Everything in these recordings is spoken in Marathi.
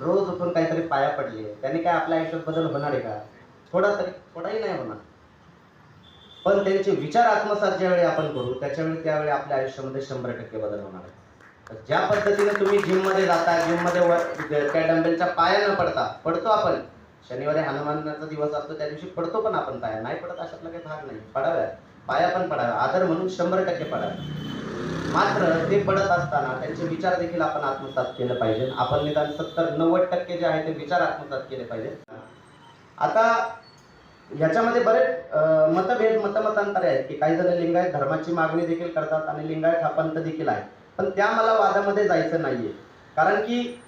रोज उठून काहीतरी पाया पडले. त्याने काय आपल्या आयुष्यात बदल होणार आहे का? थोडा तरी थोडाही नाही होणार. पण त्यांचे विचार आत्मसात ज्यावेळी आपण करू. त्याच्यावेळी त्यावेळी आपल्या आयुष्यामध्ये शंभर टक्के बदल होणार आहे. ज्या पद्धतीने तुम्ही जिममध्ये जाता जिममध्ये त्या डंबेलच्या पाया न पडता पडतो आपण. शनिवारी हनुमानाचा दिवस असतो त्या दिवशी पडतो पण आपण पाया. नाही पडत अशातला काही भाग नाही. पडाव्या पाया पण पडाव्या आदर म्हणून शंभर टक्के पडाव्या मात्र ते पडत असताना त्यांचे विचार देखील आपण आत्मसात केले पाहिजे. आपण निदान सत्तर नव्वद टक्के जे आहे ते विचार आत्मसात केले पाहिजेत आता याच्यामध्ये बरेच मतभेद मतमतांतरे आहेत की काही जण लिंगायत धर्माची मागणी देखील करतात आणि लिंगायत हा पंथ देखील आहे. पण त्या मला वादामध्ये जायचं नाहीये. कारण की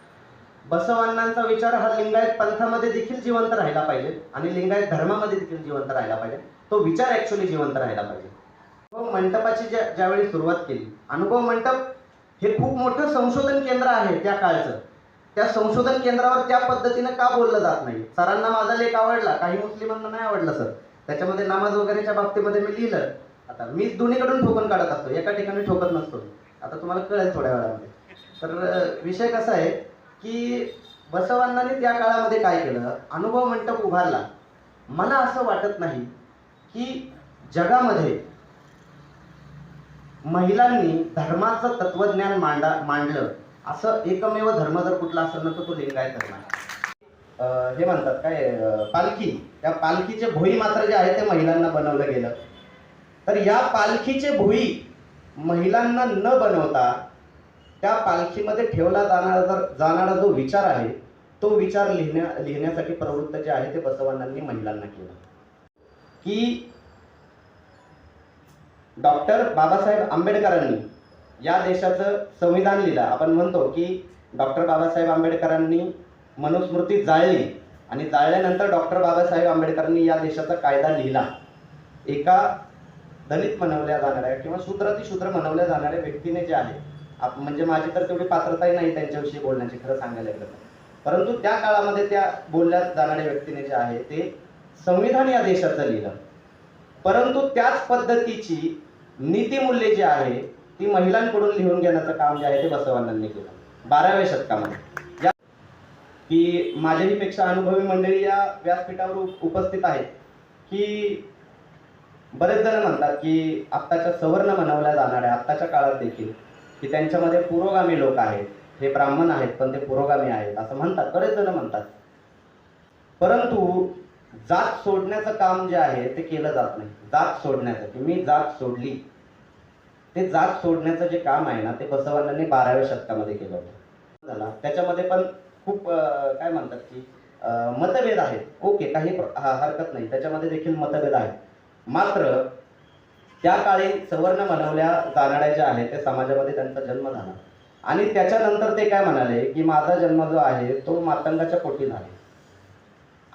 बसवांनांचा विचार हा लिंगायत पंथामध्ये देखील जिवंत राहिला पाहिजे आणि लिंगायत धर्मामध्ये देखील जिवंत राहिला पाहिजे. तो विचार ऍक्च्युली जिवंत राहिला पाहिजे. मंडपाची ज्या ज्यावेळी सुरुवात केली अनुभव मंडप हे खूप मोठं संशोधन केंद्र आहे त्या काळचं. त्या संशोधन केंद्रावर त्या पद्धतीनं का बोललं जात नाही? सरांना माझा लेख आवडला काही मुस्लिमांना नाही आवडला सर. त्याच्यामध्ये नामाज वगैरेच्या बाबतीमध्ये मी लिहिलं. आता मी दोन्हीकडून ठोकन काढत असतो एका ठिकाणी ठोकत नसतो. आता तुम्हाला कळेल थोड्या वेळामध्ये. तर विषय कसा आहे की बसवांनाने त्या काळामध्ये काय केलं? अनुभव मंडप उभारला. मला असं वाटत नाही की जगामध्ये महिलांनी धर्माचं तत्वज्ञान मांडा मांडलं. असं एकमेव धर्म जर कुठला असेल ना तर तो लिंगायत धर्म आहे. हे म्हणतात काय पालखी. त्या पालखीचे भोई मात्र जे आहे ते महिलांना बनवलं गेलं. तर या पालखीचे भोई महिलांना न बनवता त्या पालखीमध्ये ठेवला जाणारा जर जाणारा जो विचार आहे तो विचार लिहिण्या लिहिण्यासाठी प्रवृत्त जे आहे ते बसवांनांनी महिलांना केलं. की डॉक्टर बाबासाहेब आंबेडकरांनी या देशाचं संविधान लिहिलं. आपण म्हणतो की डॉक्टर बाबासाहेब आंबेडकरांनी मनुस्मृती जाळली आणि जाळल्यानंतर डॉक्टर बाबासाहेब आंबेडकरांनी या देशाचा कायदा लिहिला. एका दलित म्हणवल्या जाणाऱ्या किंवा शूद्रातिशूद्र म्हणवल्या जाणाऱ्या व्यक्तीने जे आहे आप- म्हणजे माझी तर तेवढी पात्रताही नाही त्यांच्याविषयी बोलण्याची खरं सांगायला गेलं तर. परंतु त्या काळामध्ये त्या बोलल्या जाणाऱ्या व्यक्तीने जे आहे ते संविधान या देशाचं लिहिलं. परंतु त्याच पद्धतीची नीतिमूल्ये जी आहे ती महिलांकडून लिहून घेण्याचं काम जे आहे ते बसवानांनी केलं. बाराव्या शतकामध्ये. या की माझ्याही पेक्षा अनुभवी मंडळी या व्यासपीठावर उपस्थित आहेत की बरेच जण म्हणतात की आत्ताच्या सवर्ण म्हणवल्या जाणाऱ्या आत्ताच्या काळात देखील की त्यांच्यामध्ये पुरोगामी लोक आहेत. हे ब्राह्मण आहेत पण ते पुरोगामी आहेत असं म्हणतात बरेच जण म्हणतात. परंतु जात सोडण्याचं काम जे आहे ते केलं जात नाही. जात सोडण्याचं की मी जात सोडली. ते जात सोडण्याचं जे काम आहे ना ते बसवांनी बाराव्या शतकामध्ये केलं होतं. झाला. त्याच्यामध्ये पण खूप काय म्हणतात की मतभेद आहेत. ओके काही प्र- हा- हरकत नाही. त्याच्यामध्ये देखील मतभेद आहेत. मात्र त्या काळी सवर्ण म्हणवल्या जाणाऱ्या ज्या आहेत त्या समाजामध्ये त्यांचा जन्म झाला. आणि त्याच्यानंतर ते काय म्हणाले की माझा जन्म जो आहे तो मातंगाच्या पोटी झाला.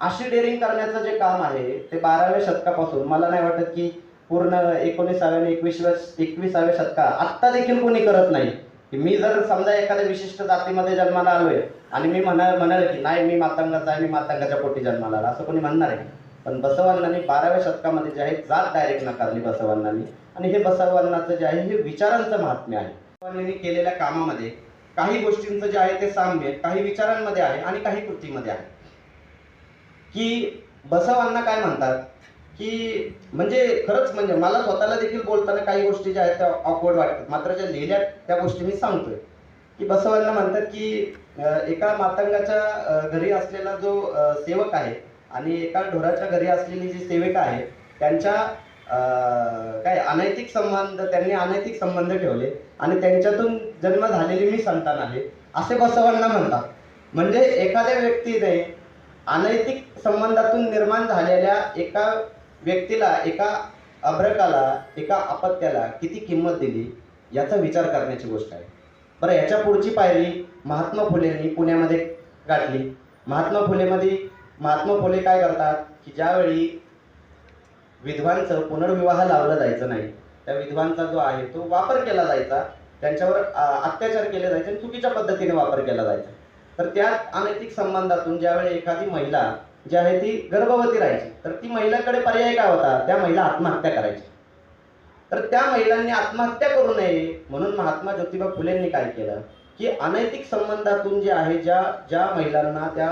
अशी डेअरिंग करण्याचं जे काम आहे ते बाराव्या शतकापासून मला नाही वाटत की पूर्ण एकोणीसाव्या आणि एकविसव्या एकविसाव्या शतकात आत्ता देखील कोणी करत नाही. की मी जर समजा एखाद्या विशिष्ट जातीमध्ये जन्माला आलोय आणि मी म्हणा म्हणाल की नाही मी मातंगाचा आहे मी मातंगाच्या पोटी जन्माला आला असं कोणी म्हणणार आहे? पण बसवांनांनी बाराव्या शतकामध्ये जे आहे जात डायरेक्ट नाकारली बसवांनांनी. आणि हे बसवांनाचं जे आहे हे विचारांचं महात्म्य आहे. बसवांनी केलेल्या कामामध्ये काही गोष्टींचं जे आहे ते साम्य काही विचारांमध्ये आहे आणि काही कृतीमध्ये आहे. की बसवांना काय म्हणतात? की म्हणजे खरंच म्हणजे मला स्वतःला देखील बोलताना काही गोष्टी ज्या आहेत त्या ऑकवर्ड वाटतात. मात्र ज्या लिहिल्या त्या गोष्टी मी सांगतोय. की बसवांना म्हणतात की एका मातंगाच्या घरी असलेला जो सेवक आहे आणि एका ढोराच्या घरी असलेली जी सेविका आहे त्यांच्या काय अनैतिक संबंध त्यांनी अनैतिक संबंध ठेवले आणि त्यांच्यातून जन्म झालेली मी संतान आहे असे बसवांना म्हणतात. म्हणजे एखाद्या व्यक्तीने अनैतिक संबंधातून निर्माण झालेल्या एका व्यक्तीला एका अभ्रकाला एका अपत्याला किती किंमत दिली याचा विचार करण्याची गोष्ट आहे. बरं याच्या पुढची पायरी महात्मा फुलेंनी पुण्यामध्ये गाठली. महात्मा फुलेमध्ये महात्मा फुले काय करतात? की ज्यावेळी विधवांचं पुनर्विवाह लावला जायचं नाही त्या विधवांचा जो आहे तो वापर केला जायचा त्यांच्यावर अत्याचार केले जायचे आणि चुकीच्या पद्धतीने वापर केला जायचा. तर त्या अनैतिक संबंधातून ज्यावेळी एखादी महिला जी आहे ती गर्भवती राहायची तर ती महिलाकडे पर्याय काय होता? त्या महिला आत्महत्या करायची. तर त्या महिलांनी आत्महत्या करू नये म्हणून महात्मा ज्योतिबा फुलेंनी काय केलं? की अनैतिक संबंधातून जे आहे ज्या ज्या महिलांना त्या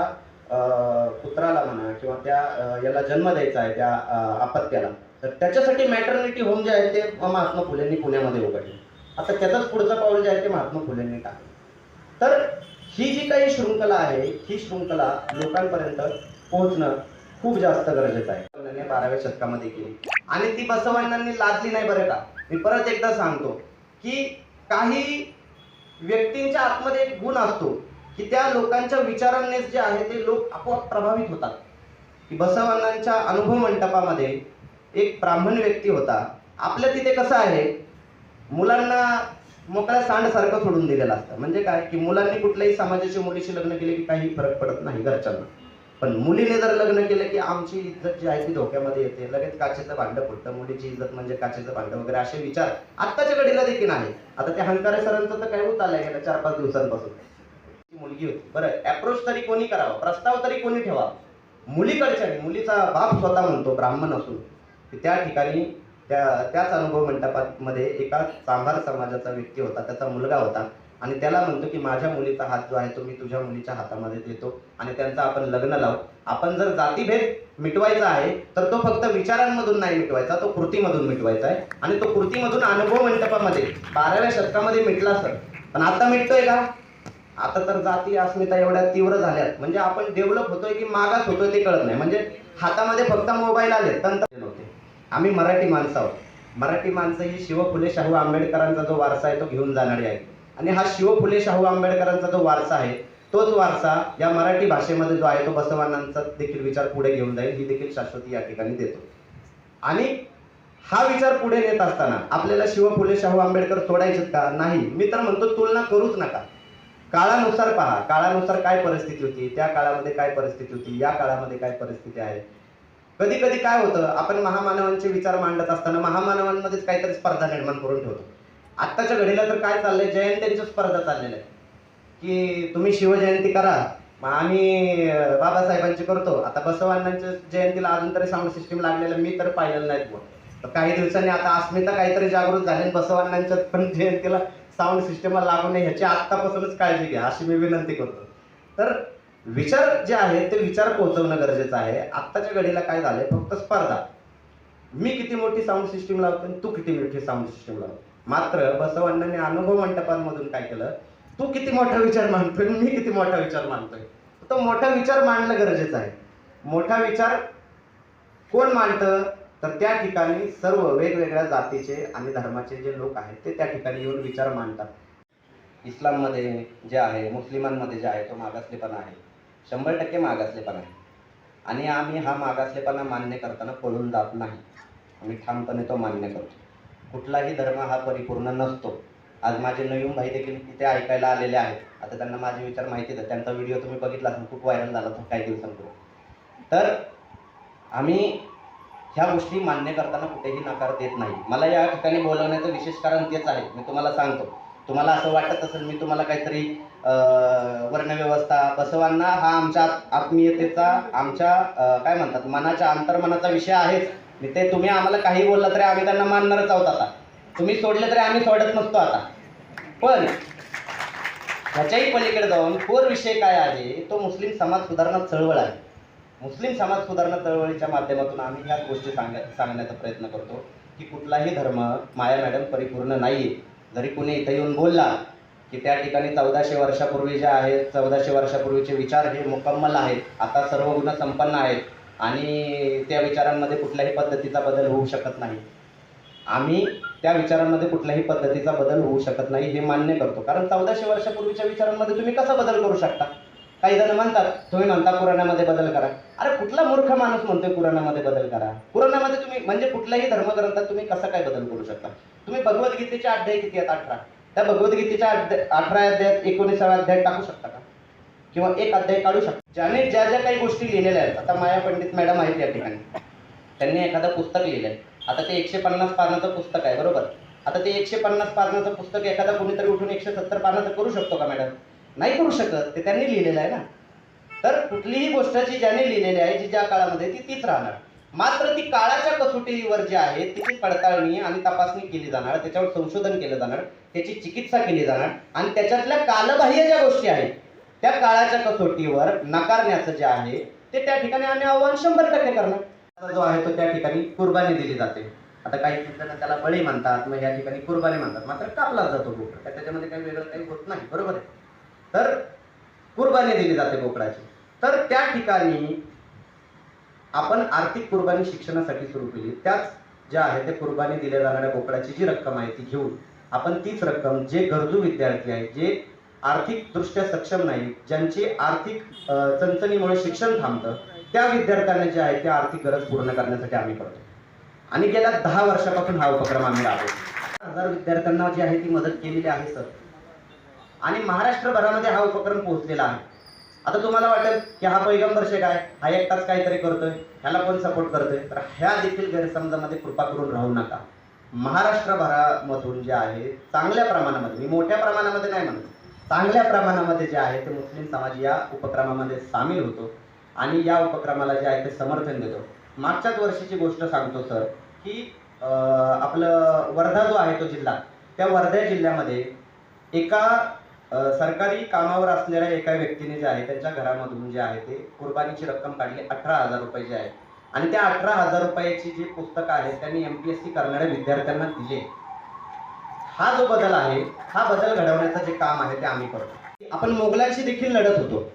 कुत्राला पुत्राला म्हणा किंवा त्या याला जन्म द्यायचा आहे त्या आपत्याला अपत्याला तर त्याच्यासाठी मॅटर्निटी होम जे आहे ते महात्मा फुलेंनी पुण्यामध्ये उघडले. आता त्याचंच पुढचं पाऊल जे आहे ते महात्मा फुलेंनी टाकलं. तर ही जी काही शृंखला आहे ही शृंखला लोकांपर्यंत पोहोचणं खूप जास्त गरजेचं आहे. बाराव्या शतकामध्ये केली. आणि ती बसवांनांनी लादली नाही बरं का? मी परत एकदा सांगतो की काही व्यक्तींच्या आतमध्ये एक गुण असतो की त्या लोकांच्या विचारांनी जे आहे ते लोक आपोआप प्रभावित होतात. की बसवांनांच्या अनुभव मंडपामध्ये एक ब्राह्मण व्यक्ती होता. आपल्या तिथे कसं आहे? मुलांना मोकळ्या सांडसारखं सोडून दिलेलं असतं. म्हणजे काय? की मुलांनी कुठल्याही समाजाच्या मुलीशी लग्न केले की काही फरक पडत नाही घरच्यांना. पण मुलीने जर लग्न केलं की आमची इज्जत जी आहे ती धोक्यामध्ये येते. लगेच काचेचं भांडं फुटतं. मुलीची इज्जत म्हणजे काचेचं भांडं वगैरे असे विचार आत्ताच्या घडीला देखील आहे आता त्या हंकारे सरांचं तर काय होत आलंय गेल्या चार पाच दिवसांपासून. ती मुलगी होती. बरं अप्रोच तरी कोणी करावा? प्रस्ताव तरी कोणी ठेवा मुलीकडच्या मुलीचा बाप स्वतः म्हणतो ब्राह्मण असून त्या ठिकाणी त्या त्याच अनुभव मंडपामध्ये एका सांभार समाजाचा व्यक्ती होता त्याचा मुलगा होता. आणि त्याला म्हणतो की माझ्या मुलीचा हात जो आहे तो मी तुझ्या मुलीच्या हातामध्ये देतो आणि त्यांचं आपण लग्न लावू. आपण जर जातीभेद मिटवायचा आहे तर तो फक्त विचारांमधून नाही मिटवायचा तो कृतीमधून मिटवायचा आहे. आणि तो कृतीमधून अनुभव मंडपामध्ये बाराव्या शतकामध्ये मिटला सर. पण आता मिटतोय का? आता तर जाती अस्मिता एवढ्या तीव्र झाल्यात. म्हणजे आपण डेव्हलप होतोय की मागास होतोय ते कळत नाही. म्हणजे हातामध्ये फक्त मोबाईल आले तंत्र आम्ही मराठी माणसं आहोत. मराठी माणसं ही शिव फुले शाहू आंबेडकरांचा जो वारसा आहे तो घेऊन जाणारी आहे. आणि हा शिव फुले शाहू आंबेडकरांचा जो वारसा आहे तोच वारसा या मराठी भाषेमध्ये जो आहे तो बसवानांचा देखील विचार पुढे घेऊन जाईल ही देखील शाश्वती या ठिकाणी देतो. आणि हा विचार पुढे नेत असताना आपल्याला शिव फुले शाहू आंबेडकर सोडायचेत का? नाही. मी तर म्हणतो तुलना करूच नका. काळानुसार पहा. काळानुसार काय परिस्थिती होती? त्या काळामध्ये काय परिस्थिती होती? या काळामध्ये काय परिस्थिती आहे? कधी कधी काय होतं आपण महामानवांचे विचार मांडत असताना महामानवांमध्येच काहीतरी स्पर्धा निर्माण करून ठेवतो. आत्ताच्या घडीला तर काय चाललंय जयंत्यांची स्पर्धा चाललेल्या आहे की तुम्ही शिवजयंती करा मग आम्ही बाबासाहेबांची करतो. आता बसवांच्या जयंतीला अजून तरी साऊंड सिस्टीम लागलेलं मी तर पाहिलेलं नाही तर काही दिवसांनी आता अस्मिता काहीतरी जागृत झाली बसवांच्या पण जयंतीला साऊंड सिस्टमला लागू नये ह्याची आत्तापासूनच काळजी घ्या अशी मी विनंती करतो. तर विचार जे आहे ते विचार पोहोचवणं गरजेचं आहे. आत्ताच्या घडीला काय झालंय? फक्त स्पर्धा. मी किती मोठी साऊंड सिस्टीम लावतो तू किती मोठी साऊंड सिस्टीम लावतो मात्र बसवण्णांनी अनुभव मंडपांमधून काय केलं? तू किती मोठा विचार मांडतोय मी किती मोठा विचार मांडतोय? तो मोठा विचार मांडणं गरजेचं आहे. मोठा विचार कोण मांडतं? तर त्या ठिकाणी सर्व वेगवेगळ्या जातीचे आणि धर्माचे जे लोक आहेत ते त्या ठिकाणी येऊन विचार मांडतात. इस्लाममध्ये जे आहे मुस्लिमांमध्ये जे आहे तो मागासलेपणा आहे. शंभर टक्के मागासलेपणा आहे. आणि आम्ही हा मागासलेपणा मान्य करताना पळून जात नाही. आम्ही ठामपणे तो मान्य करतो. कुठलाही धर्म हा परिपूर्ण नसतो. आज माझे नवीन भाई देखील तिथे ऐकायला आलेले आहेत. आता त्यांना माझे विचार माहिती आहेत त्यांचा व्हिडिओ तुम्ही बघितला असेल खूप व्हायरल झाला तो काही दिवसांपूर्वी. तर आम्ही ह्या गोष्टी मान्य करताना कुठेही नकार देत नाही. मला या ठिकाणी बोलवण्याचं विशेष कारण तेच आहे. मी तुम्हाला सांगतो. तुम्हाला असं वाटत असेल मी तुम्हाला काहीतरी वर्णव्यवस्था बसवांना हा आमच्या आत्मीयतेचा आमच्या काय म्हणतात मनाच्या अंतर्मनाचा विषय आहेच. मी ते तुम्ही आम्हाला काही बोललं तरी आम्ही त्यांना मानणारच आहोत आता. तुम्ही सोडले तरी आम्ही सोडत नसतो आता. पण ह्याच्याही पलीकडे जाऊन कोर विषय काय आहे तो मुस्लिम समाज सुधारणा चळवळ आहे. मुस्लिम समाज सुधारणा चळवळीच्या माध्यमातून आम्ही ह्याच गोष्टी सांगा सांगण्याचा प्रयत्न करतो की कुठलाही धर्म माया मॅडम परिपूर्ण नाही आहे जरी कुणी इथं येऊन बोलला की त्या ठिकाणी चौदाशे वर्षापूर्वी जे आहे चौदाशे वर्षापूर्वीचे विचार हे मुकम्मल आहेत आता सर्व गुण संपन्न आहेत आणि त्या विचारांमध्ये कुठल्याही पद्धतीचा बदल होऊ शकत नाही. आम्ही त्या विचारांमध्ये कुठल्याही पद्धतीचा बदल होऊ शकत नाही हे मान्य करतो. कारण चौदाशे वर्षापूर्वीच्या विचारांमध्ये तुम्ही कसा बदल करू शकता? काही जण म्हणतात तुम्ही म्हणता कुराणामध्ये बदल करा. अरे कुठला मूर्ख माणूस म्हणतोय कुराणामध्ये बदल करा? कुराणामध्ये तुम्ही म्हणजे कुठल्याही धर्मग्रंथात तुम्ही कसा काय बदल करू शकता? तुम्ही भगवद्गीतेचे अध्याय किती आहेत? अठरा. त्या भगवद्गीतेच्या अठरा अध्यायात एकोणीसाव्या अध्याय टाकू शकता का? किंवा एक अध्याय काढू शकता? ज्याने ज्या ज्या काही गोष्टी लिहिलेल्या आहेत आता माया पंडित मॅडम आहेत या ठिकाणी. त्यांनी एखादं पुस्तक लिहिलं आहे आता ते एकशे पन्नास पानाचं पुस्तक आहे बरोबर? आता ते एकशे पन्नास पानाचं पुस्तक एखादा कोणीतरी उठून एकशे सत्तर पानाचं करू शकतो का मॅडम? नाही करू शकत ते त्यांनी लिहिलेलं आहे ना. तर कुठलीही गोष्ट जी ज्याने लिहिलेली आहे जी ज्या काळामध्ये ती तीच राहणार. मात्र ती काळाच्या कसोटीवर जी आहे तिची पडताळणी आणि तपासणी केली जाणार त्याच्यावर संशोधन केलं जाणार त्याची चिकित्सा केली जाणार आणि त्याच्यातल्या कालबाह्य ज्या गोष्टी आहेत त्या काळाच्या कसोटीवर नकारण्याचं जे आहे ते त्या ठिकाणी आम्ही आव्हान शंभर टक्के करणार. जो आहे तो त्या ठिकाणी कुर्बानी दिली जाते. आता काही जण त्याला बळी म्हणतात मग या ठिकाणी कुर्बानी म्हणतात. मात्र कापला जातो बोकड. तर त्याच्यामध्ये काही वेगळं काही होत नाही बरोबर आहे. तर कुर्बानी दिली जाते बोकडाची. तर त्या ठिकाणी आपण आर्थिक कुर्बानी शिक्षणासाठी सुरू केली. त्याच ज्या आहे ते कुर्बानी दिल्या जाणाऱ्या बोकडाची जी रक्कम आहे ती घेऊन आपण तीच रक्कम जे गरजू विद्यार्थी आहेत जे आर्थिकदृष्ट्या सक्षम नाही ज्यांची आर्थिक चणचणीमुळे शिक्षण थांबतं त्या विद्यार्थ्यांना जे आहे ते आर्थिक गरज पूर्ण करण्यासाठी आम्ही करतो आणि गेल्या दहा वर्षापासून हा उपक्रम आम्ही राबवतो हजार विद्यार्थ्यांना जी आहे ती मदत केलेली आहे सर. आणि महाराष्ट्रभरामध्ये हा उपक्रम पोहोचलेला आहे. आता तुम्हाला वाटेल की हा पैगंबर शेख आहे हा एकटाच काहीतरी करतोय ह्याला कोण सपोर्ट करतोय? तर ह्या देखील गैरसमजामध्ये कृपा करून राहू नका. महाराष्ट्रभरामधून जे आहे चांगल्या प्रमाणामध्ये मी मोठ्या प्रमाणामध्ये नाही म्हणत चांगल्या प्रमाणामध्ये जे आहे ते मुस्लिम समाज या उपक्रमामध्ये सामील होतो आणि या उपक्रमाला जे आहे ते समर्थन देतो. मागच्याच वर्षीची गोष्ट सांगतो सर की आपलं वर्धा जो आहे तो जिल्हा त्या वर्धा जिल्ह्यामध्ये एका सरकारी कामावर असलेल्या एका व्यक्तीने जे आहे त्यांच्या घरामधून जे आहे ते कुर्बानीची रक्कम काढली अठरा हजार रुपये जे आहे. आणि त्या अठरा हजार रुपयाची जी पुस्तकं आहेत त्यांनी एम पी एस सी करणाऱ्या विद्यार्थ्यांना दिले. हा जो बदल आहे हा बदल घडवण्याचं जे काम आहे ते आम्ही करतो. आपण मोगलांशी देखील लढत होतो.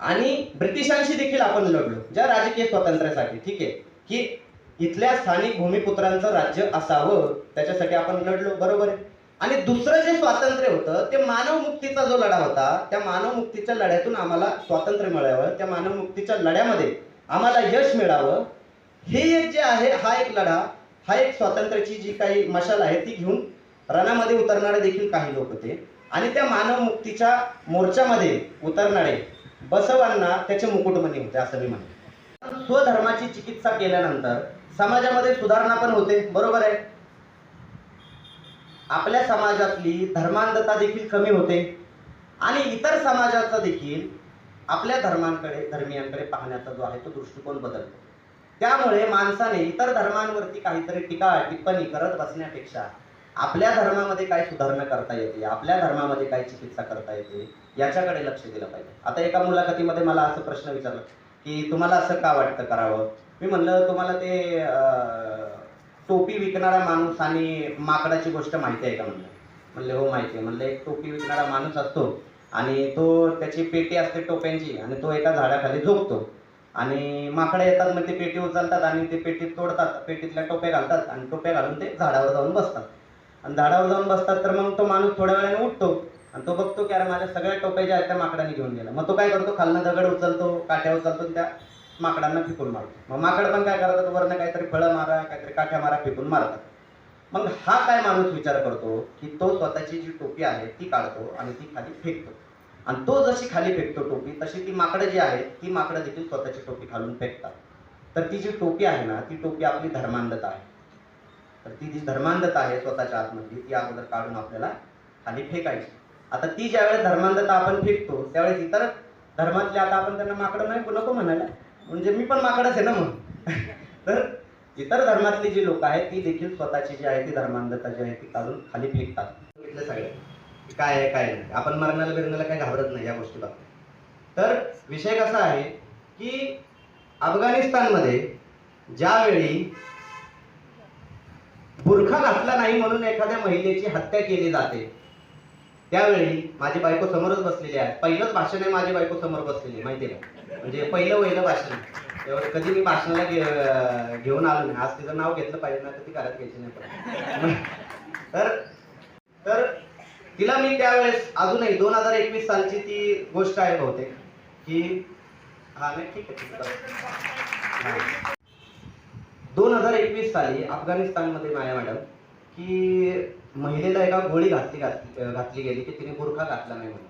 आणि ब्रिटिशांशी देखील आपण लढलो. ज्या राजकीय स्वातंत्र्यासाठी ठीक आहे? की इथल्या स्थानिक भूमिपुत्रांचं राज्य असावं त्याच्यासाठी आपण लढलो. बरोबर आहे? आणि दुसरं जे स्वातंत्र्य होतं ते मानव मुक्तीचा जो लढा होता त्या मानव मुक्तीच्या लढ्यातून आम्हाला स्वातंत्र्य मिळावं त्या मानव मुक्तीच्या लढ्यामध्ये आम्हाला यश मिळावं. हे एक जे आहे हा एक लढा हा एक स्वातंत्र्याची जी काही मशाल आहे ती घेऊन रणामध्ये उतरणारे देखील काही लोक होते. आणि त्या मानव मुक्तीच्या मोर्चामध्ये उतरणारे बसवांना त्याचे मुकुटमणी होते असं मी म्हणतो स्वधर्माची चिकित्सा केल्यानंतर समाजामध्ये सुधारणा पण होते बरोबर आहे. आपल्या समाजातली धर्मांधता देखील कमी होते. आणि इतर समाजाचा देखील आपल्या धर्मांकडे धर्मियांकडे पाहण्याचा जो आहे तो दृष्टिकोन बदलतो. त्यामुळे माणसाने इतर धर्मांवरती काहीतरी टीका टिप्पणी करत बसण्यापेक्षा आपल्या धर्मामध्ये काय सुधारणा करता येते आपल्या धर्मामध्ये काय चिकित्सा करता येते याच्याकडे लक्ष दिलं पाहिजे. आता एका मुलाखतीमध्ये मला असं प्रश्न विचारला की तुम्हाला असं का वाटतं करावं? मी म्हणलं तुम्हाला ते अं, टोपी विकणारा माणूस आणि माकडाची गोष्ट माहिती आहे का म्हणलं? म्हणले हो माहिती आहे. म्हणलं एक टोपी विकणारा माणूस असतो आणि तो त्याची पेटी असते टोप्यांची आणि तो एका झाडाखाली झोपतो. आणि माकडे येतात मग ते पेटी उचलतात आणि ते पेटीत तोडतात. पेटीतल्या टोप्या घालतात आणि टोप्या घालून ते झाडावर जाऊन बसतात. आणि झाडावर जाऊन बसतात तर मग तो माणूस थोड्या वेळाने उठतो आणि तो बघतो की अरे माझ्या सगळ्या टोप्या ज्या आहेत त्या माकडाने घेऊन गेल्या. मग तो काय करतो? खालनं दगड उचलतो काट्या उचलतो त्या माकडांना फेकून मारतो मग माकड पण काय करतात? वरनं काहीतरी फळं मारा काहीतरी काठ्या मारा फेकून मारतात. मग हा काय माणूस विचार करतो की तो स्वतःची जी टोपी आहे ती काढतो आणि ती खाली फेकतो. आणि तो जशी खाली फेकतो टोपी तशी ती माकडं जी आहेत ती माकडं देखील स्वतःची टोपी खालून फेकतात. तर ती जी टोपी आहे ना ती टोपी आपली धर्मांधता आहे. तर ती जी धर्मांधता आहे स्वतःच्या आतमधली ती अगोदर काढून आपल्याला खाली फेकायची. आता ती ज्यावेळेस धर्मांधता आपण फेकतो त्यावेळेस इतर धर्मातले आता आपण त्यांना माकडं नाही नको म्हणायला. म्हणजे मी पण माकडच आहे ना मग. तर इतर धर्मातली जी लोक आहेत ती देखील स्वतःची जी आहे ती धर्मांधता जी आहे ती काढून खाली फेकतात. सांगितलं सगळे. काय आहे काय नाही. आपण मरणाला बिरणाला काही घाबरत नाही या गोष्टी बाबतीत. तर विषय कसा आहे की अफगाणिस्तानमध्ये ज्यावेळी बुरखा घातला नाही म्हणून एखाद्या महिलेची हत्या केली जाते त्यावेळी माझी बायको समोरच बसलेली आहे. पहिलंच भाषण आहे माझी बायको समोर बसलेली आहे माहिती आहे का? म्हणजे पहिलं वहिलं भाषण एवढं कधी मी भाषणाला घे- घेऊन आलो नाही. आज तिचं नाव घेतलं पाहिजे ना तर ती घरात घ्यायची नाही तर तर तिला मी त्यावेळेस अजूनही दोन हजार एकवीस सालची ती गोष्ट आहे बहुतेक की हा नाही ठीक आहे दोन हजार एकवीस साली अफगाणिस्तानमध्ये माया मॅडम की महिलेला एका गोळी घातली घातली घातली गेली की तिने बुरखा घातला नाही म्हणून.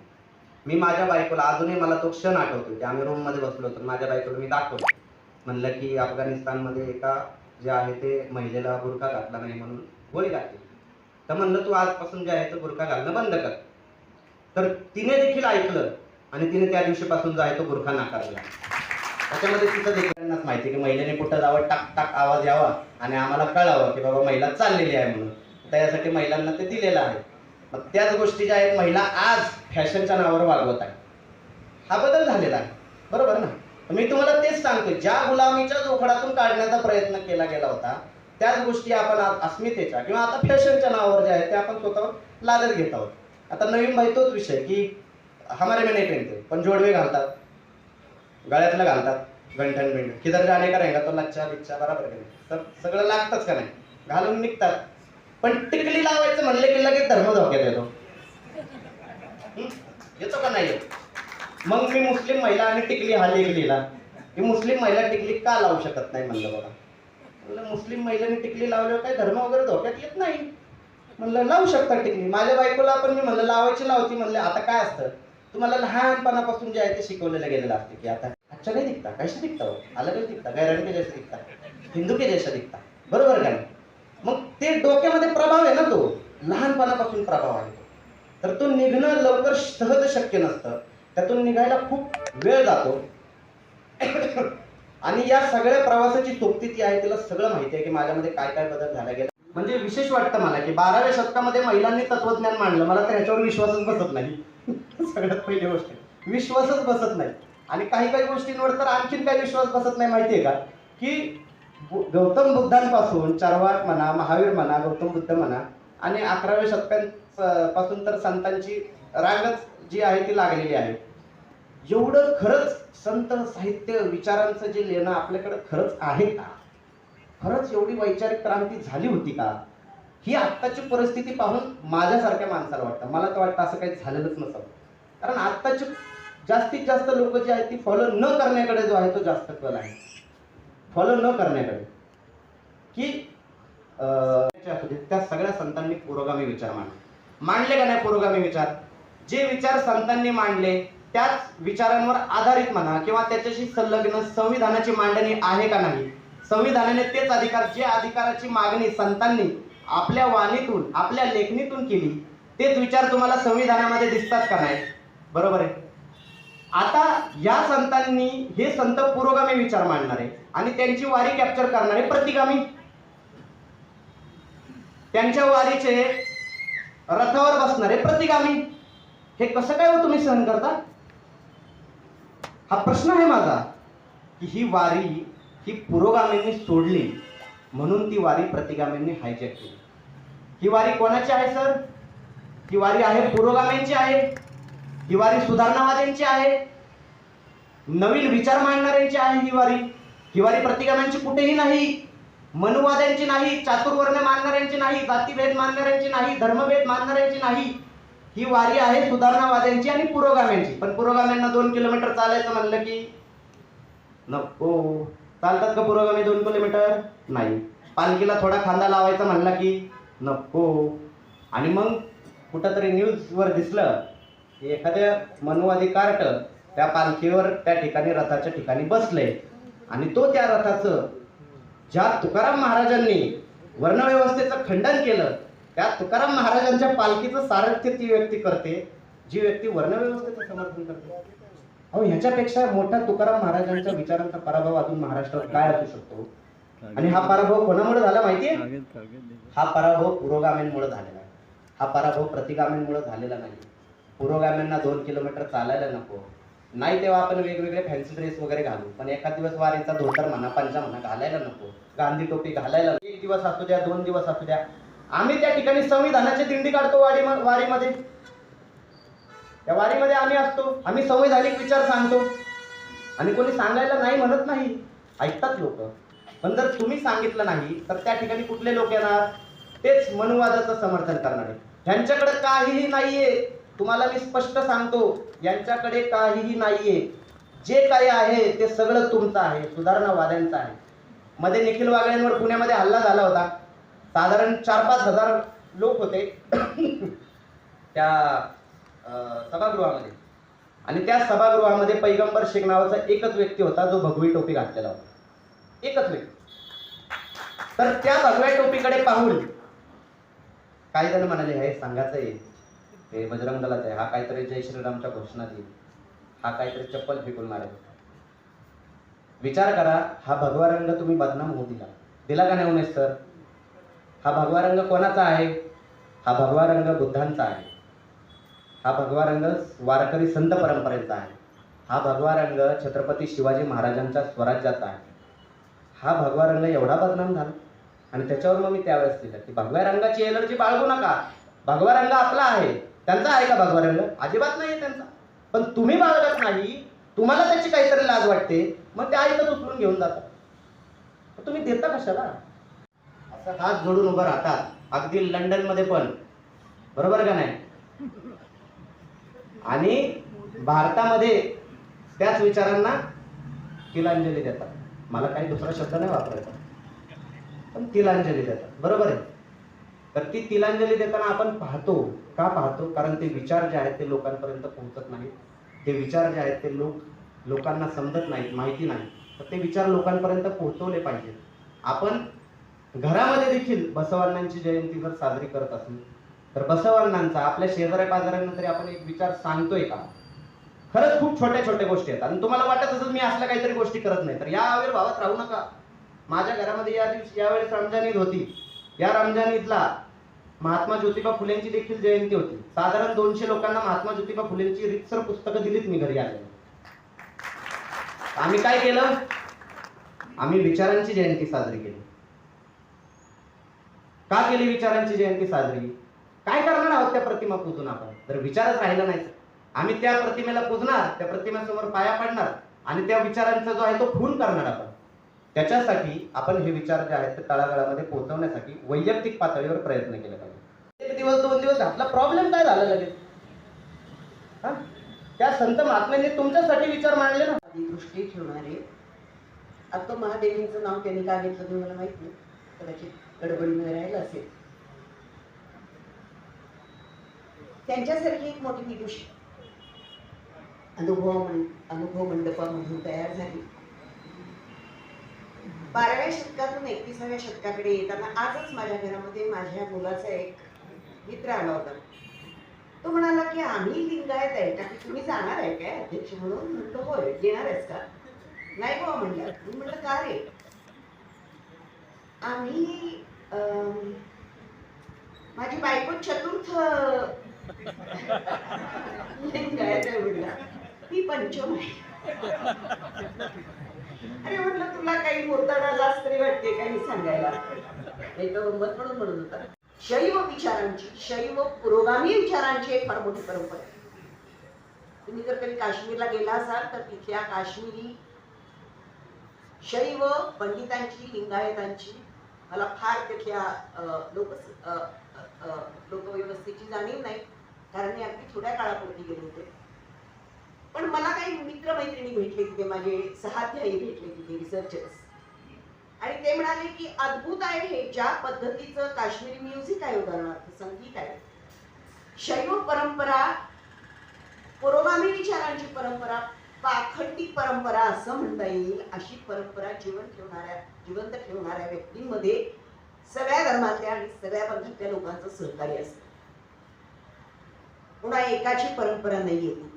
मी माझ्या बायकोला अजूनही मला तो क्षण आठवतो की आम्ही रूममध्ये बसलो होतो माझ्या बायकोला मी दाखवलं. म्हणलं की अफगाणिस्तानमध्ये एका जे आहे ते महिलेला बुरखा घातला नाही म्हणून गोळी घातली. तर म्हणलं तू आजपासून जे आहे तो बुरखा घालणं बंद कर. तर तिने देखील ऐकलं आणि तिने त्या दिवशीपासून जो आहे तो बुरखा नाकारला. त्याच्यामध्ये सुद्धा देखील माहिती आहे की महिलेने कुठं जावं टाक टाक आवाज यावा आणि आम्हाला कळावं की बाबा महिला चाललेली आहे म्हणून. त्यासाठी महिलांना ते दिलेलं आहे. मग त्याच गोष्टी ज्या आहेत महिला आज फॅशनच्या नावावर वागवत आहे हा बदल झालेला आहे. बरोबर ना? मी तुम्हाला तेच सांगतो ज्या गुलामीच्या जोखडातून काढण्याचा प्रयत्न केला गेला होता त्याच गोष्टी आपण आज अस्मितेच्या किंवा आता फॅशनच्या नावावर जे आहे ते आपण स्वतःवर लादत घेत आहोत. आता नवीन भाई तोच विषय की हमारे में पण जोडवे घालतात. गळ्यातलं घालतात. गंठण बिंड किधर जाणे करायला तो लच्छा बिच्छा बरोबर का तर सगळं लागतंच का नाही? घालून निघतात. पण टिकली लावायचं म्हणले की लगेच धर्म धोक्यात येतो येतो का नाही मग मी मुस्लिम महिला आणि टिकली हा लेख लिहिला. की मुस्लिम महिला टिकली का लावू शकत नाही म्हणलं बघा. म्हणलं मुस्लिम महिलांनी टिकली लावल्यावर काही धर्म वगैरे धोक्यात येत नाही? म्हणलं लावू शकता टिकली. माझ्या बायकोला पण मी म्हणलं लावायची लावती म्हणलं. आता काय असतं? तुम्हाला लहानपणापासून जे आहे ते शिकवलेलं गेलेलं असते की आता अच्छा नाही दिखता कैसे दिखता हो. अलग दिखता गैराणी के जैसे दिखता हिंदू के जैसा दिखता बरोबर का नाही? मग ते डोक्यामध्ये प्रभाव आहे ना तो. लहानपणापासून प्रभाव आहे तर तो निघणं लवकर सहज शक्य नसतं. त्यातून निघायला खूप वेळ जातो. आणि या सगळ्या प्रवासाची सोबती ती आहे तिला सगळं माहिती आहे की माझ्यामध्ये काय काय बदल झाला गेला. म्हणजे विशेष वाटतं मला की बाराव्या शतकामध्ये महिलांनी तत्वज्ञान मांडलं. मला तर ह्याच्यावर विश्वासच बसत नाही. सगळ्यात पहिली गोष्ट विश्वासच बसत नाही. आणि काही काही गोष्टींवर तर आणखीन काही विश्वास बसत नाही माहितीये का? की गौतम बुद्धांपासून चारवाक म्हणा महावीर म्हणा गौतम बुद्ध म्हणा आणि अकराव्या शतकांपासून तर संतांची रांगच जी आहे ती लागलेली आहे. एवढं खरंच संत साहित्य विचारांचं जे लेणं आपल्याकडे खरंच आहे का? खरंच एवढी वैचारिक क्रांती झाली होती का? ही आत्ताची परिस्थिती पाहून माझ्यासारख्या माणसाला वाटतं. मला तर वाटतं असं काही झालेलंच नसावं कारण आत्ताची जास्तीत जास्त लोक जे आहेत ती फॉलो न करण्याकडे जो आहे तो जास्त कल आहे. फॉलो न करण्याकडे. की त्या सगळ्या संतांनी पुरोगामी विचार मांडले. मांडले का नाही पुरोगामी विचार? जे विचार संतांनी मांडले त्याच विचारांवर आधारित म्हणा किंवा त्याच्याशी संलग्न संविधानाची मांडणी आहे का नाही? संविधानाने तेच अधिकार जे अधिकाराची मागणी संतांनी आपल्या वाणीतून आपल्या लेखणीतून केली तेच विचार तुम्हाला संविधानामध्ये दिसतात का नाही? बरोबर आहे. आता या संतांनी हे संत पुरोगामी विचार मांडणारे आणि त्यांची वारी कॅप्चर करणारे प्रतिगामी. त्यांच्या वारीचे रथावर बसणारे प्रतिगामी. हे कसं काय हो तुम्ही सहन करता? हा प्रश्न आहे माझा की ही वारी ही पुरोगामींनी सोडली म्हणून ती वारी प्रतिगामींनी हायजॅक केली. ही वारी कोणाची आहे सर? ही वारी आहे पुरोगामींची आहे. हिवारी सुधारणावाद्यांची आहे. नवीन विचार मांडणाऱ्यांची आहे हिवारी. हिवारी ही प्रतिगाम्यांची कुठेही नाही. मनुवाद्यांची नाही चातुर्वर्ण मानणाऱ्यांची नाही जातीभेद मानणाऱ्यांची नाही धर्मभेद मानणाऱ्यांची नाही. ही वारी आहे सुधारणावाद्यांची आणि पुरोगाम्यांची. पण पुरोगाम्यांना दोन किलोमीटर चालायचं म्हणलं की नको. चालतात का पुरोगामी दोन किलोमीटर? नाही. पालखीला थोडा खांदा लावायचा म्हणला की नको. आणि मग कुठंतरी न्यूजवर दिसलं एखाद्या मनुवादी कार्ट त्या पालखीवर त्या ठिकाणी रथाच्या ठिकाणी बसले आणि तो त्या रथाचं ज्या तुकाराम महाराजांनी वर्णव्यवस्थेचं खंडन केलं त्या तुकाराम महाराजांच्या पालखीचं सारथ्य ती व्यक्ती करते जी व्यक्ती वर्णव्यवस्थेचं समर्थन करते. अहो ह्याच्यापेक्षा मोठा तुकाराम महाराजांच्या विचारांचा पराभव अजून महाराष्ट्रात काय असू शकतो? आणि हा पराभव कोणामुळे झाला माहितीये? हा पराभव पुरोगामींमुळे झालेला आहे. हा पराभव प्रतिगामींमुळे झालेला नाही. पुरोगामींना दोन किलोमीटर चालायला नको. नाही तेव्हा आपण वेगवेगळे फॅन्सी ड्रेस वगैरे घालू पण एखाद दिवस वारीचा धोतर म्हणा पंजा म्हणा घालायला नको. गांधी टोपी घालायला एक दिवस असू द्या दोन दिवस असू द्या. आम्ही त्या ठिकाणी संविधानाची दिंडी काढतो वाडी वारीमध्ये. त्या वारीमध्ये आम्ही असतो. आम्ही संवैधानिक विचार सांगतो. आणि कोणी सांगायला नाही म्हणत नाही ऐकतात लोक. पण जर तुम्ही सांगितलं नाही तर त्या ठिकाणी कुठले लोक येणार? तेच मनुवादाचं समर्थन करणारे. ह्यांच्याकडे काहीही नाहीये. तुम्हाला मी स्पष्ट सांगतो यांच्याकडे काहीही नाहीये. जे काही आहे ते सगळं तुमचं आहे सुधारणावाद्यांचं आहे. मध्ये निखिल वागळ्यांवर पुण्यामध्ये हल्ला झाला होता. साधारण चार पाच हजार लोक होते. त्या सभागृहामध्ये. आणि त्या सभागृहामध्ये पैगंबर शेख नावाचा एकच व्यक्ती होता जो भगवी टोपी घातलेला होता. एकच व्यक्ती. तर त्या भगव्या टोपीकडे पाहून काही जण म्हणाले हे सांगायचं आहे ते बजरंग दलाचं आहे. हा काहीतरी जय श्रीरामच्या घोषणा देईल हा काहीतरी चप्पल फेकून मारेल. विचार करा हा भगवा रंग तुम्ही बदनाम होऊ दिला. दिला का नाही उमेश सर? हा भगवा रंग कोणाचा आहे? हा भगवा रंग बुद्धांचा आहे. हा भगवा रंग वारकरी संत परंपरेचा आहे. हा भगवा रंग छत्रपती शिवाजी महाराजांच्या स्वराज्याचा आहे. हा भगवा रंग एवढा बदनाम झाला. आणि त्याच्यावर मग मी त्यावेळेस लिहिलं की भगव्या रंगाची एलर्जी बाळगू नका. भगवा रंग आपला आहे. त्यांचा आहे का भगवा रंग अजिबात नाही त्यांचा. पण तुम्ही बाळगत नाही तुम्हाला त्याची काहीतरी लाज वाटते मग ते आईतच उचलून घेऊन जातात तुम्ही देता कशाला? असं हात जोडून उभं राहतात. अगदी लंडनमध्ये पण. बरोबर का नाही? आणि भारतामध्ये त्याच विचारांना तिलांजली देतात. मला काही दुसरा शब्द नाही वापरायचा. पण तिलांजली देतात. बरोबर आहे? तर ती तिलांजली देताना आपण पाहतो. का पाहतो? कारण ते विचार जे आहेत ते लोकांपर्यंत पोहोचत नाहीत. ते विचार जे आहेत ते लोक लोकांना समजत नाहीत माहिती नाही तर ते विचार लोकांपर्यंत पोहोचवले पाहिजेत. आपण घरामध्ये देखील बसवांनांची जयंती जर साजरी करत असू तर बसवांनांचा आपल्या शेजाऱ्या पाजाऱ्यांना तरी आपण एक विचार सांगतोय का? खरंच खूप छोट्या छोट्या गोष्टी आहेत. आणि तुम्हाला वाटत असेल मी असल्या काहीतरी गोष्टी करत नाही तर या आविर्भावात राहू नका. माझ्या घरामध्ये या दिवशी यावेळेस रमजान ईद होती. या रमजान ईदला महात्मा ज्योतिबा फुलेंची देखील जयंती होती. साधारण दोनशे लोकांना महात्मा ज्योतिबा फुलेंची रितसर पुस्तकं दिलीत मी घरी आले आम्ही काय केलं? आम्ही विचारांची जयंती साजरी केली. का केली विचारांची जयंती साजरी? काय करणार आहोत त्या प्रतिमा पूजून आपण? तर विचारच राहिला नाही. आम्ही त्या प्रतिमेला पूजणार त्या प्रतिमेसमोर पाया पडणार आणि त्या विचारांचा जो आहे तो खून करणार आपण. त्याच्यासाठी आपण हे विचार जे आहेत ते तळागाळामध्ये पोहोचवण्यासाठी वैयक्तिक पातळीवर प्रयत्न केले पाहिजे. एक दिवस दोन दिवस घातला प्रॉब्लेम काय झाला लगेच? हा? त्या संत महात्म्यांनी तुमच्यासाठी विचार मांडले ना? दृष्टी ठेवणारे. आता महादेवींचं नाव त्यांनी का घेतलं ते मला माहीत नाही. कदाचित गडबडीमध्ये राहिलं असेल. त्यांच्यासारखी एक मोठी विदुषी अनुभव अनुभव मंडपामधून तयार झाली. बाराव्या शतकातून एकविसाव्या शतकाकडे येताना आजच माझ्या घरामध्ये माझ्या मुलाचा एक मित्र आला होता. तो म्हणाला की आम्ही लिंगायत आहे का तुम्ही जाणार आहे काय अध्यक्ष म्हणून? म्हटलं होय येणार आहेस का? नाही बाबा म्हणलं मी म्हटलं का रे? आम्ही माझी बायको चतुर्थ लिंगायत आहे म्हणला ती पंचम आहे. अरे म्हटलं तुला काही बोलताना लाच तरी वाटते काही सांगायला? नाही तर मत म्हणून म्हणत होता. शैव विचारांची शैव पुरोगामी विचारांची एक फार मोठी परंपरा आहे. तुम्ही जर कधी काश्मीरला गेला असाल तर तिथल्या काश्मीरी शैव पंडितांची लिंगायतांची मला फार तिथल्या अं, लोक लोकव्यवस्थेची जाणीव नाही. कारण मी अगदी थोड्या काळापूर्वी गेले होते. पण मला काही मित्रमैत्रिणी भेटले तिथे माझे सहाध्यायी भेटले तिथे रिसर्चर्स आणि ते म्हणाले की अद्भुत आहे हे ज्या पद्धतीचं काश्मीरी म्युझिक आहे उदाहरणार्थ संगीत आहे. शैव परंपरा पुरोगामी विचारांची परंपरा पाखंडी परंपरा असं म्हणता येईल अशी परंपरा जीवन ठेवणाऱ्या जिवंत ठेवणाऱ्या व्यक्तींमध्ये सगळ्या धर्मातल्या आणि सगळ्या पंथातल्या लोकांचं सहकार्य असतं. पुन्हा एकाची परंपरा नाही येते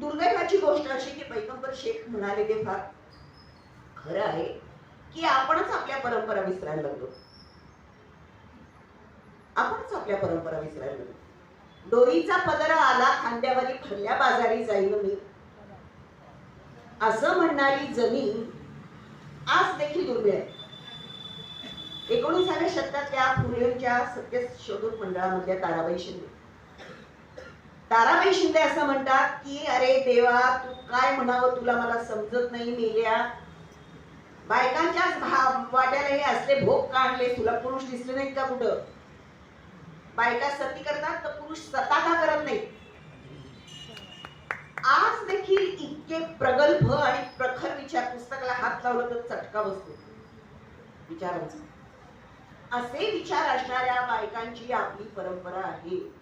दुर्दैवाची गोष्ट अशी की पैगंबर शेख म्हणाले ते फार खरं आहे की आपणच आपल्या परंपरा विसरायला लागलो. आपणच आपल्या परंपरा विसरायला लागलो. दोरीचा पदर आला खांद्यावरी खल्ल्या बाजारी जाईल मी. असं म्हणणारी जमीन आज देखील दुर्मिळ आहे. एकोणीसाव्या शतकातल्या फुलेंच्या सत्यशोधक मंडळामधल्या ताराबाई शिंदे. ताराबाई शिंदे असं म्हणतात की अरे देवा तू काय म्हणावं तुला मला समजत नाही मेल्या. बायकांच्याच भा- वाट्याला हे असले भोग काढले तुला पुरुष दिसले नाहीत का कुठं? बायका सती करतात तर पुरुष सता का करत नाही आज देखील इतके प्रगल्भ आणि प्रखर विचार पुस्तकाला हात लावलं तर चटका बसतो. विचारांचा. असे विचार असणाऱ्या बायकांची आपली परंपरा आहे.